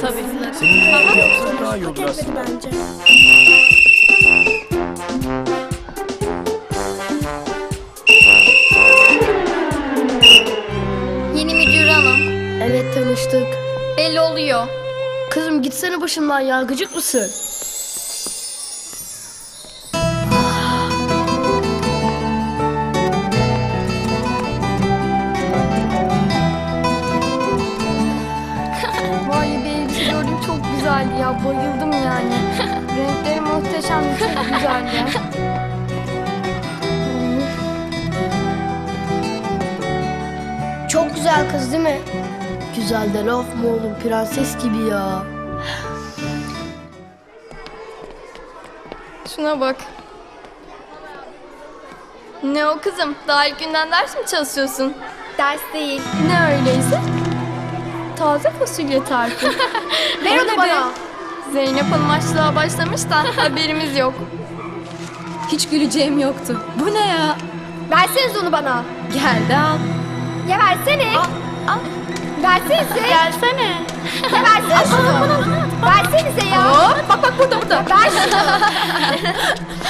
Tabii. Senin dediğini yapsan daha iyi olur aslında. bence. Yeni müdür hanım. Evet tanıştık. Belli oluyor. Kızım gitsene başımdan ya gıcık mısın? Çok güzel kız değil mi? Güzel de laf mı oğlum prenses gibi ya. Şuna bak. Ne o kızım? Daha ilk günden ders mi çalışıyorsun? Ders değil. Ne öyleyse? Taze fasulye tarifi. Ver onu bana. Zeynep Hanım açlığa başlamış da haberimiz yok. Hiç güleceğim yoktu. Bu ne ya? Verseniz onu bana. Geldi al. Ya versene. al. Versenize. Gelsene. Ya versene şunu. Versenize ya. Bak bak burada burada. Ver şunu.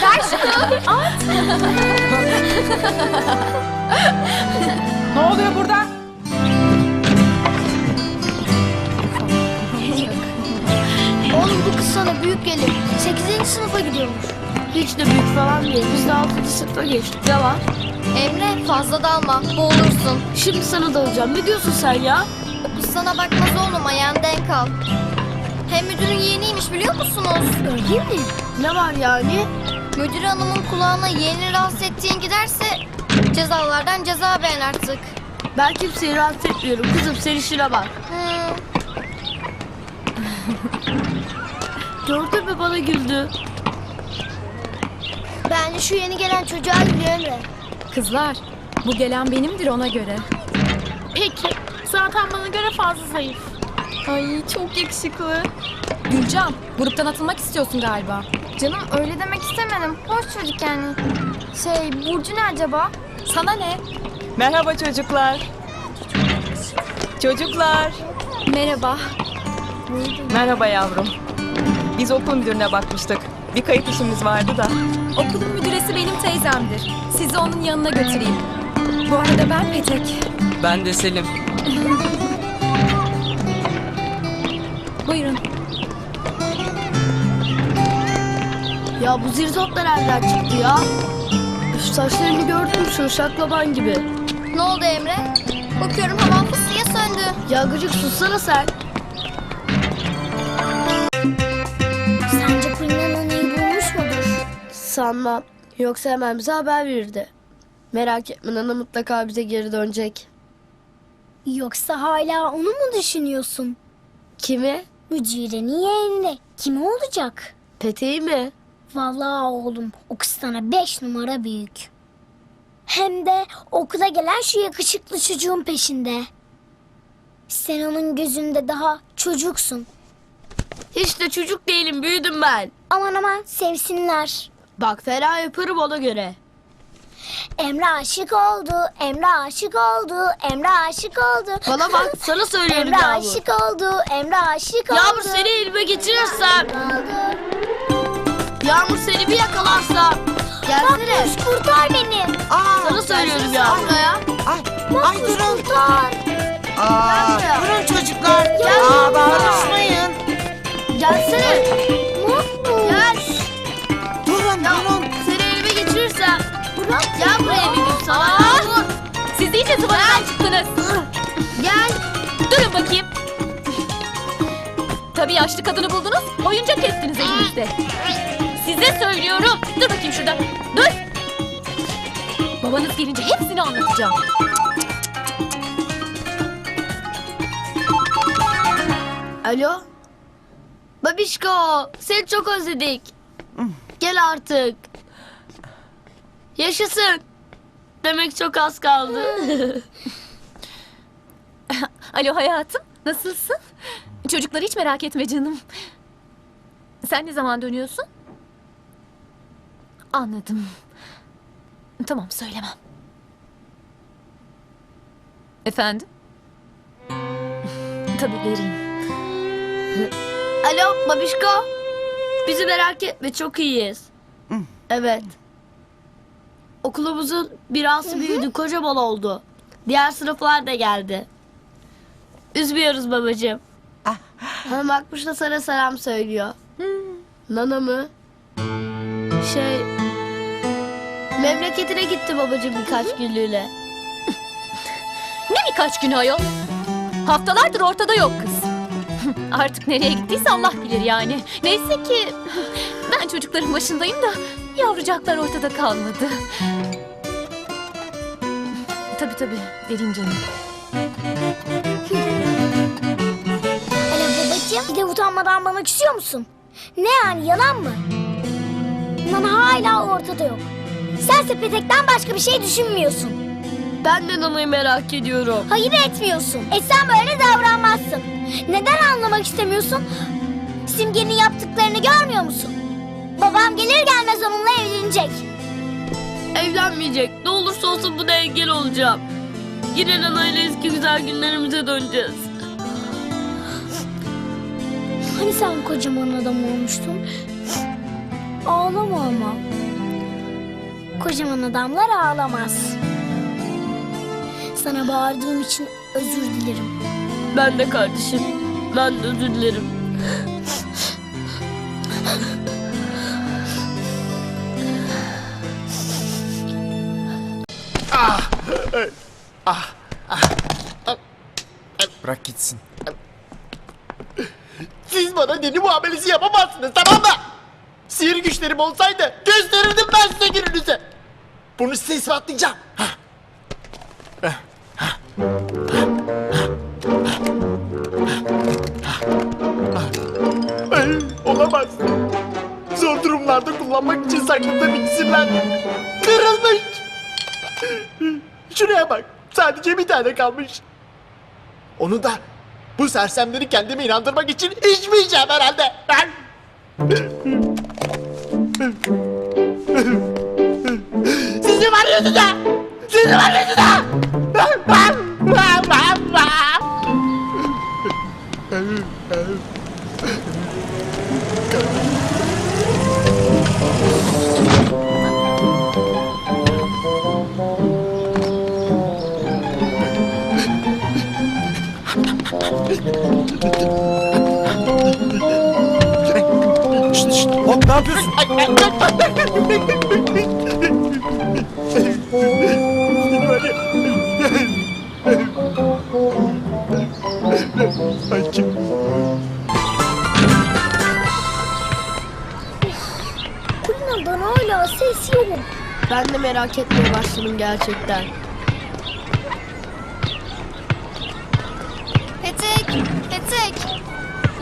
Ver şunu. Ne oluyor burada? Oğlum bu kız sana büyük gelir. 8. sınıfa gidiyormuş. Hiç de büyük falan değil. Biz de 6. sınıfa geçtik. Ne var? Emre fazla dalma. Boğulursun. Şimdi sana dalacağım. Ne diyorsun sen ya? O kız sana bakmaz oğlum ayağını denk al. Hem müdürün yeğeniymiş biliyor musunuz? Öyle mi? Ne var yani? Müdür hanımın kulağına yeğeni rahatsız ettiğin giderse cezalardan ceza beğen artık. Ben kimseyi rahatsız etmiyorum. Kızım sen işine bak. Hmm. Gördün mü bana güldü. Bence şu yeni gelen çocuğa gülüyor Emre. Kızlar, bu gelen benimdir ona göre. Peki. Zaten bana göre fazla zayıf. Ay çok yakışıklı. Gülcan, gruptan atılmak istiyorsun galiba. Canım öyle demek istemedim. Hoş çocuk yani. Şey Burcu ne acaba? Sana ne? Merhaba çocuklar. Çocuklar. Merhaba. Merhaba yavrum. Biz okul müdürüne bakmıştık. Bir kayıt işimiz vardı da. Okulun müdüresi benim teyzemdir. Sizi onun yanına götüreyim. Bu arada ben Petek. Ben de Selim. Buyurun. Ya bu zirzotlar nereden çıktı ya? Şu saçlarını gördün mü şu şaklaban gibi. Ne oldu Emre? Bakıyorum havan fıstığa söndü. Ya gıcık sussana sen. Sanmam. Yoksa hemen bize haber verirdi. Merak etme Nana mutlaka bize geri dönecek. Yoksa hala onu mu düşünüyorsun? Kimi? Mücirenin yeğenine. Kimi olacak? Peteği mi? Vallahi oğlum o kız sana beş numara büyük. Hem de okula gelen şu yakışıklı çocuğun peşinde. Sen onun gözünde daha çocuksun. Hiç de çocuk değilim büyüdüm ben. Aman aman sevsinler. Bak fena yaparım ona göre. Emre aşık oldu, Emre aşık oldu, Emre aşık oldu. Bana bak sana söylüyorum Emre Yağmur. aşık oldu, Emre aşık oldu. Yağmur seni elime geçirirsem. Yağmur seni bir yakalarsam. Gelsene. Makbuş kurtar beni. Sana söylüyorum ya. Makbuş kurtar. Aa, durun çocuklar. Gel. Aa, bağırışmayın. Gelsene. Makbuş. Durun. Seni elime geçirirsem. Gel buraya bir gün sana. Yağmur. Siz iyice zıvanadan çıktınız. Gel. Durun bakayım. Tabii yaşlı kadını buldunuz, oyuncak ettiniz elinizde. Size söylüyorum. Dur bakayım şurada. Dur. Babanız gelince hepsini anlatacağım. Alo. Babişko seni çok özledik. Gel artık. Yaşasın. Demek çok az kaldı. Alo hayatım, nasılsın? Çocukları hiç merak etme canım. Sen ne zaman dönüyorsun? Anladım. Tamam söylemem. Efendim? Tabii vereyim. Alo babişko. Bizi merak etme çok iyiyiz. Evet. Okulumuzun binası büyüdü kocaman oldu. Diğer sınıflar da geldi. Üzmüyoruz babacığım. Hanım Akmış da sana selam söylüyor. Nana mı? Şey... Memleketine gitti babacığım birkaç günlüğüne. Ne birkaç gün ayol? Haftalardır ortada yok kız. Artık nereye gittiyse Allah bilir yani. Neyse ki ben çocukların başındayım da yavrucaklar ortada kalmadı. Tabii tabii vereyim canım. Hele babacığım bir de utanmadan bana küsüyor musun? Ne yani yalan mı? Nana hala ortada yok. Sense petekten başka bir şey düşünmüyorsun. Ben de Nana'yı merak ediyorum. Hayır etmiyorsun. E sen böyle davranmazsın. Neden anlamak istemiyorsun? Simge'nin yaptıklarını görmüyor musun? Babam gelir gelmez onunla evlenecek. Evlenmeyecek. Ne olursa olsun buna engel olacağım. Yine Nana ile eski güzel günlerimize döneceğiz. Hani sen kocaman adam olmuştun? Ağlama ama. Kocaman adamlar ağlamaz. Sana bağırdığım için özür dilerim. Ben de kardeşim. Ben de özür dilerim. Bırak gitsin. Siz bana deli muamelesi yapamazsınız tamam mı? Sihir güçlerim olsaydı gösterirdim ben size gününüzü. Bunu size ispatlayacağım. Hah. Olamaz. Zor durumlarda kullanmak için sakladığım iksirler kırılmış. Şuraya bak. Sadece bir tane kalmış. Onu da bu sersemleri kendime inandırmak için içmeyeceğim herhalde. Ben... Sizi var yüzüne! Sizi var yüzüne! Şşt ne yapıyorsun? Ay, kim? Kulina'dan hala ses yok. Ben de merak etmeye başladım gerçekten. Petek, Petek.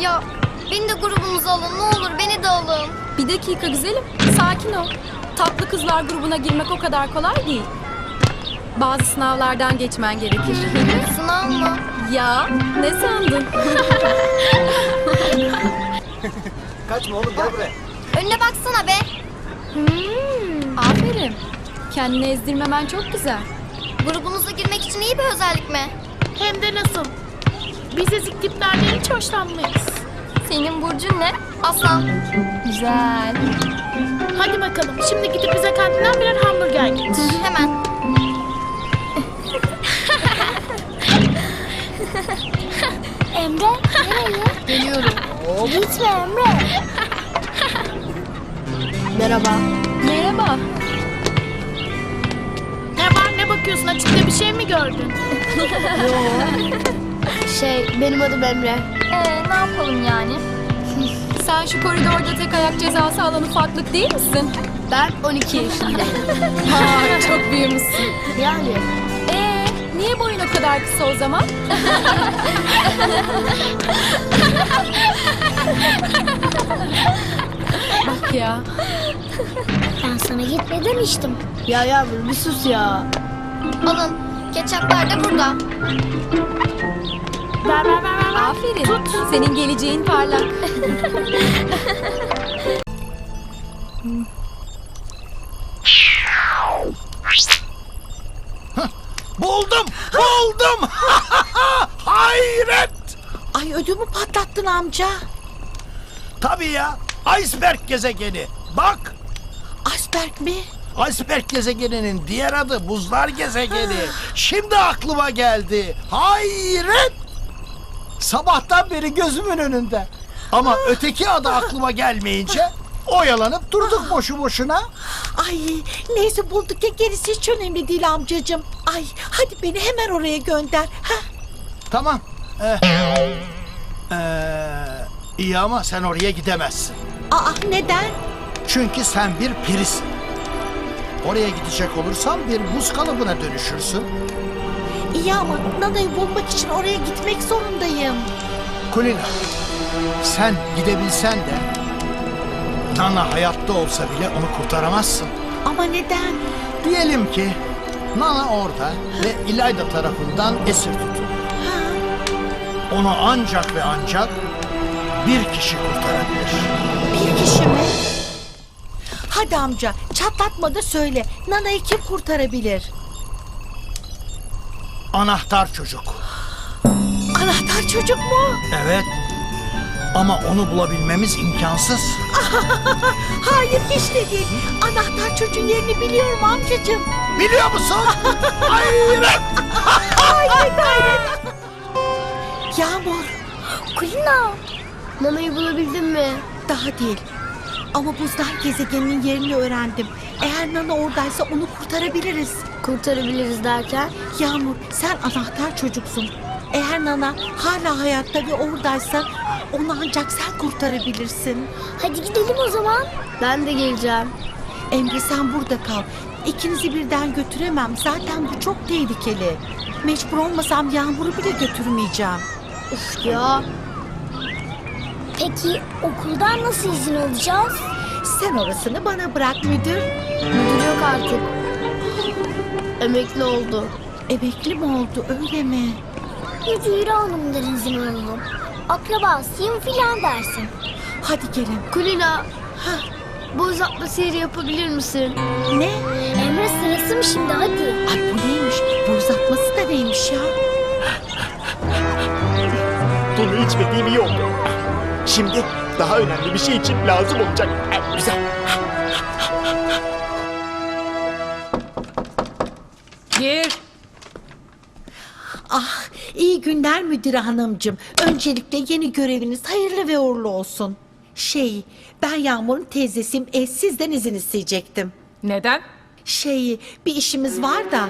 Ya beni de grubumuza alın ne olur beni de alın. Bir dakika güzelim. Sakin ol. Tatlı kızlar grubuna girmek o kadar kolay değil. Bazı sınavlardan geçmen gerekir. Sınav mı? ya ne sandın? Kaçma oğlum gel buraya. Önüne baksana be. Aferin. Kendini ezdirmemen çok güzel. Grubunuza girmek için iyi bir özellik mi? Hem de nasıl? Biz ezik tiplerden hiç hoşlanmayız. Senin burcun ne? Aslan. Güzel. Hadi bakalım şimdi gidip bize kantinden birer hamburger getir. Hemen. Emre nereye? Geliyorum. Gitme Emre. Merhaba. Merhaba. Ne var ne bakıyorsun açıkta bir şey mi gördün? Şey benim adım Emre. Ee, ne yapalım yani? Sen şu koridorda tek ayak cezası alan ufaklık değil misin? Ben 12 yaşındayım. Ha, çok büyümüşsün. yani Ee, niye boyun o kadar kısa o zaman? Bak ya. Ben sana gitme demiştim. ya Yağmur bir sus ya. Alın. Ketçaplar da burada. Ver ver ver ver. Aferin. Senin geleceğin parlak. Buldum buldum. Hayret. Ay ödümü patlattın amca? Tabii ya. Iceberg gezegeni. Bak. Iceberg mi? Iceberg gezegeninin diğer adı buzlar gezegeni. Şimdi aklıma geldi. Hayret. Sabahtan beri gözümün önünde. Ama öteki adı aklıma gelmeyince oyalanıp durduk boşu boşuna. Ay neyse bulduk ya gerisi hiç önemli değil amcacığım. Ay hadi beni hemen oraya gönder. Ha? Tamam. Eh. Ee, iyi ama sen oraya gidemezsin. Aa neden? Çünkü sen bir pirisin. Oraya gidecek olursan bir buz kalıbına dönüşürsün. İyi ama Nana'yı bulmak için oraya gitmek zorundayım. Kulina, sen gidebilsen de Nana hayatta olsa bile onu kurtaramazsın. Ama neden? Diyelim ki Nana orada ve İlayda tarafından esir tutuldu. Onu ancak ve ancak bir kişi kurtarabilir. Bir kişi mi? Hadi amca çatlatma da söyle. Nana'yı kim kurtarabilir? Anahtar çocuk. Anahtar çocuk mu? Evet. Ama onu bulabilmemiz imkansız. Hayır hiç de değil. Anahtar çocuğun yerini biliyorum amcacığım. Biliyor musun? Hayret! Hayret hayret. Yağmur Kulina. Nana'yı bulabildin mi? daha değil. Ama buzlar gezegeninin yerini öğrendim. Eğer Nana oradaysa onu kurtarabiliriz. Kurtarabiliriz derken. Yağmur sen anahtar çocuksun. Eğer Nana hala hayatta ve oradaysa onu ancak sen kurtarabilirsin. Hadi gidelim o zaman. Ben de geleceğim. Emre sen burada kal. İkinizi birden götüremem. Zaten bu çok tehlikeli. Mecbur olmasam Yağmur'u bile götürmeyeceğim. Uf ya. Peki okuldan nasıl izin alacağız? Sen orasını bana bırak müdür. Müdür yok artık. Emekli oldu. Emekli mi oldu öyle mi? Müdür hanımdan izin alalım. Akrabasıyım filan dersin. Hadi gelin. Kulina. Bu uzatma sihri yapabilir misin? Ne? Emre sırası mı şimdi hadi. Ay bu neymiş? Bu uzatması da neymiş ya? Bunu içmediğim iyi oldu. Şimdi daha önemli bir şey için lazım olacak. Güzel. Gir. Ah iyi günler müdür hanımcığım. Öncelikle yeni göreviniz hayırlı ve uğurlu olsun. Şey ben Yağmur'un teyzesiyim. E, sizden izin isteyecektim. Neden? Şey bir işimiz var da.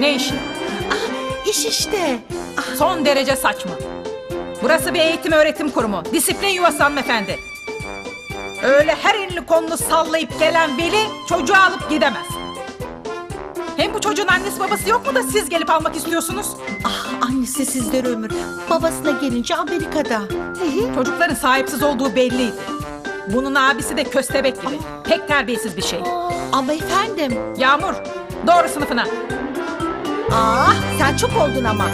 Ne işi? Ah, iş işte. Ah, Son derece saçma. Burası bir eğitim öğretim kurumu. Disiplin yuvası hanımefendi. Öyle her elini kolunu sallayıp gelen veli çocuğu alıp gidemez. Hem bu çocuğun annesi babası yok mu da siz gelip almak istiyorsunuz? ah annesi sizden ömür. Babasına gelince Amerika'da. Çocukların sahipsiz olduğu belliydi. Bunun abisi de köstebek gibi. Pek terbiyesiz bir şey. Ama efendim. Yağmur, doğru sınıfına. Ah sen çok oldun ama.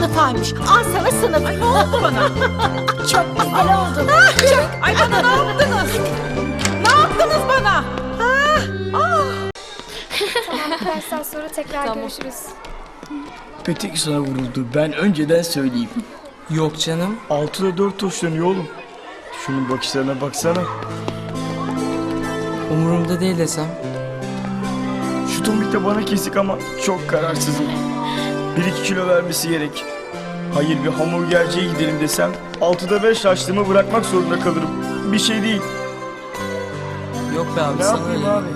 Sınıfaymış. Al sana sınıf. Ay ne oldu bana? Çok güzel oldu. Ay bana ne yaptınız? Ne yaptınız bana? Dersten sonra tekrar görüşürüz. Öteki sana vuruldu. Ben önceden söyleyeyim. Yok canım. 6'da 4 tuşlanıyor oğlum. Şunun bakışlarına baksana. Umurumda değil desem. Şu tomik de bana kesik ama çok kararsızım. 1-2 kilo vermesi gerek. Hayır bir hamburgerciye gidelim desem 6'da 5 açlığımı bırakmak zorunda kalırım. Bir şey değil. Yok be abi Ne sana öyle abi?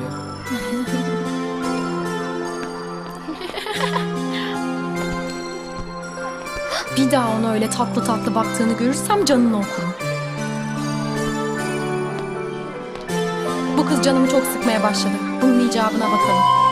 Bir daha ona öyle tatlı tatlı baktığını görürsem canını okurum. Bu kız canımı çok sıkmaya başladı. Bunun icabına bakalım.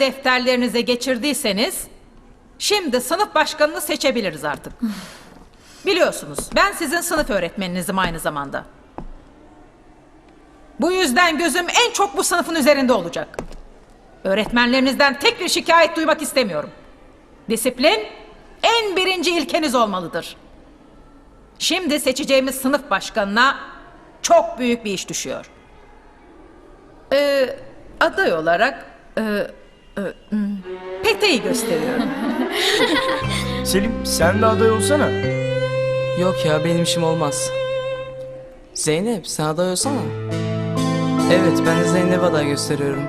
Defterlerinize geçirdiyseniz şimdi sınıf başkanını seçebiliriz artık. Biliyorsunuz ben sizin sınıf öğretmeninizim aynı zamanda. Bu yüzden gözüm en çok bu sınıfın üzerinde olacak. Öğretmenlerinizden tek bir şikayet duymak istemiyorum. Disiplin en birinci ilkeniz olmalıdır. Şimdi seçeceğimiz sınıf başkanına çok büyük bir iş düşüyor. Ee, aday olarak e, e, hmm, Pete'yi gösteriyorum. Selim sen de aday olsana. Yok ya benim işim olmaz. Zeynep sen aday olsana. Evet ben de Zeynep'e aday gösteriyorum.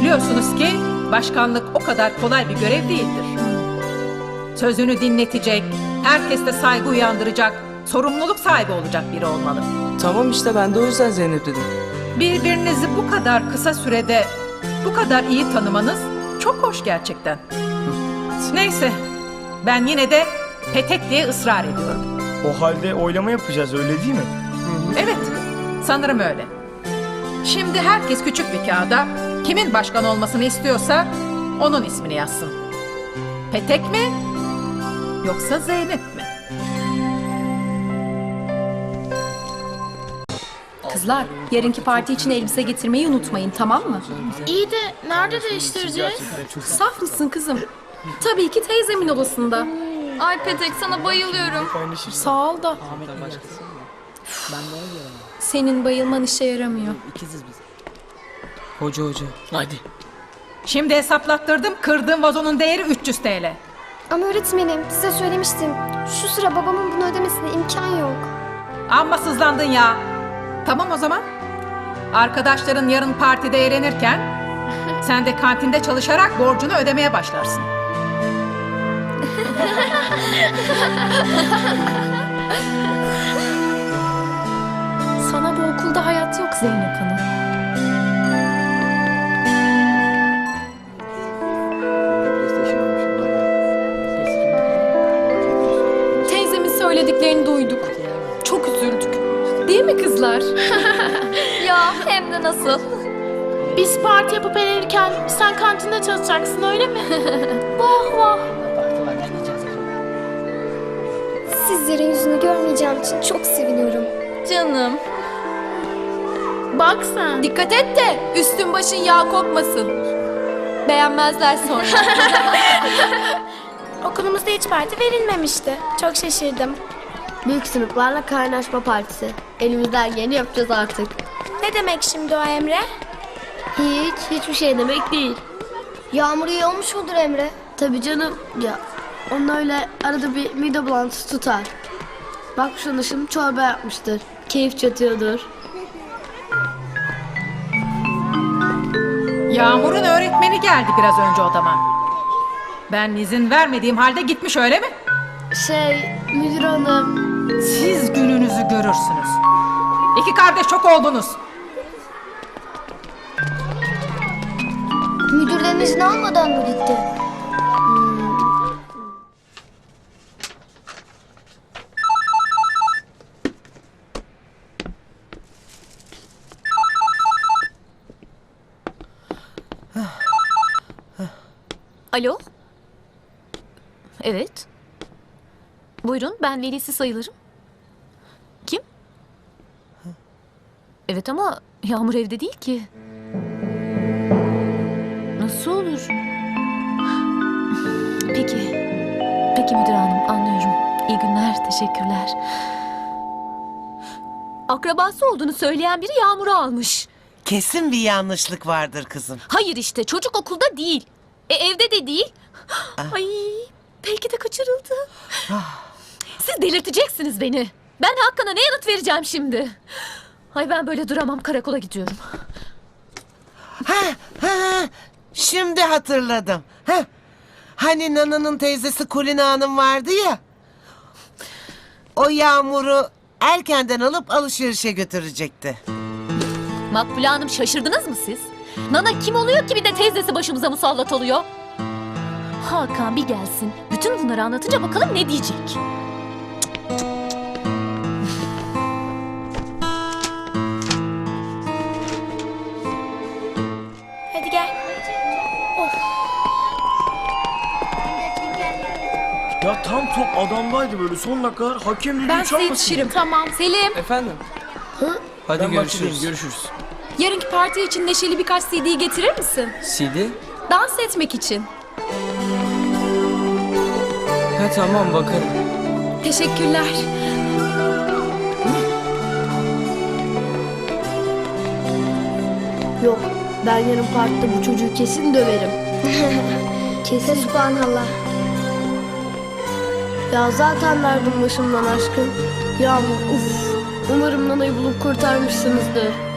Biliyorsunuz ki başkanlık o kadar kolay bir görev değildir. Sözünü dinletecek, herkeste saygı uyandıracak, sorumluluk sahibi olacak biri olmalı. Tamam işte ben de o yüzden Zeynep dedim. Birbirinizi bu kadar kısa sürede bu kadar iyi tanımanız çok hoş gerçekten. Neyse, ben yine de Petek diye ısrar ediyorum. O halde oylama yapacağız öyle değil mi? Evet, sanırım öyle. Şimdi herkes küçük bir kağıda kimin başkan olmasını istiyorsa onun ismini yazsın. Petek mi? Yoksa Zeynep Kızlar, yarınki parti için elbise getirmeyi unutmayın, tamam mı? İyi de nerede değiştireceğiz? Saf mısın kızım? Tabii ki teyzemin odasında. Ay Petek sana bayılıyorum. Sağ ol da. Senin bayılman işe yaramıyor. Hoca hoca. Hadi. Şimdi hesaplattırdım, kırdığım vazonun değeri 300 TL. Ama öğretmenim size söylemiştim. Şu sıra babamın bunu ödemesine imkan yok. Amma sızlandın ya. Tamam o zaman. Arkadaşların yarın partide eğlenirken sen de kantinde çalışarak borcunu ödemeye başlarsın. Sana bu okulda hayat yok Zeynep Hanım. Kızlar? Ya hem de nasıl? Biz parti yapıp eğlenirken sen kantinde çalışacaksın öyle mi? vah vah. Sizlerin yüzünü görmeyeceğim için çok seviniyorum. Canım. Bak sen. Dikkat et de üstün başın yağ kokmasın. Beğenmezler sonra. Okulumuzda hiç parti verilmemişti. Çok şaşırdım. Büyük sınıflarla kaynaşma partisi. Elimizden geleni yapacağız artık. Ne demek şimdi o Emre? Hiç, hiçbir şey demek değil. Yağmur iyi olmuş mudur Emre? Tabii canım ya. Onun öyle arada bir mide bulantısı tutar. Bakmış anışım çorba yapmıştır. Keyif çatıyordur. Yağmur'un öğretmeni geldi biraz önce odama. Ben izin vermediğim halde gitmiş öyle mi? Şey, müdür hanım. Siz gününüzü görürsünüz. İki kardeş çok oldunuz. Müdürden izin almadan mı gitti? Alo? Evet. Buyurun ben velisi sayılırım. Kim? Evet ama Yağmur evde değil ki. Nasıl olur? Peki. Peki müdür hanım anlıyorum. İyi günler teşekkürler. Akrabası olduğunu söyleyen biri Yağmur'u almış. Kesin bir yanlışlık vardır kızım. Hayır işte çocuk okulda değil. E evde de değil. Ay belki de kaçırıldı. Siz delirteceksiniz beni. Ben Hakan'a ne yanıt vereceğim şimdi? Ay ben böyle duramam karakola gidiyorum. Ha, ha, ha. Şimdi hatırladım. Ha. Hani Nana'nın teyzesi Kulina Hanım vardı ya. O Yağmur'u erkenden alıp alışverişe götürecekti. Makbule Hanım şaşırdınız mı siz? Nana kim oluyor ki bir de teyzesi başımıza musallat oluyor? Hakan bir gelsin. Bütün bunları anlatınca bakalım ne diyecek. Tam top adamdaydı böyle son dakikalar hakem düdüğü Ben size çalmasın. yetişirim. Tamam. Selim, Efendim? Hadi Ben görüşürüz. bahçedeyim görüşürüz. yarınki parti için neşeli birkaç CD getirir misin? CD? Dans etmek için. Ha tamam bakarım. Teşekkürler. Yok ben yarın parkta bu çocuğu kesin döverim. Kesin. Subhanallah. Ya zaten verdim başımdan aşkım. Yağmur uf. Umarım Nana'yı bulup kurtarmışsınızdır.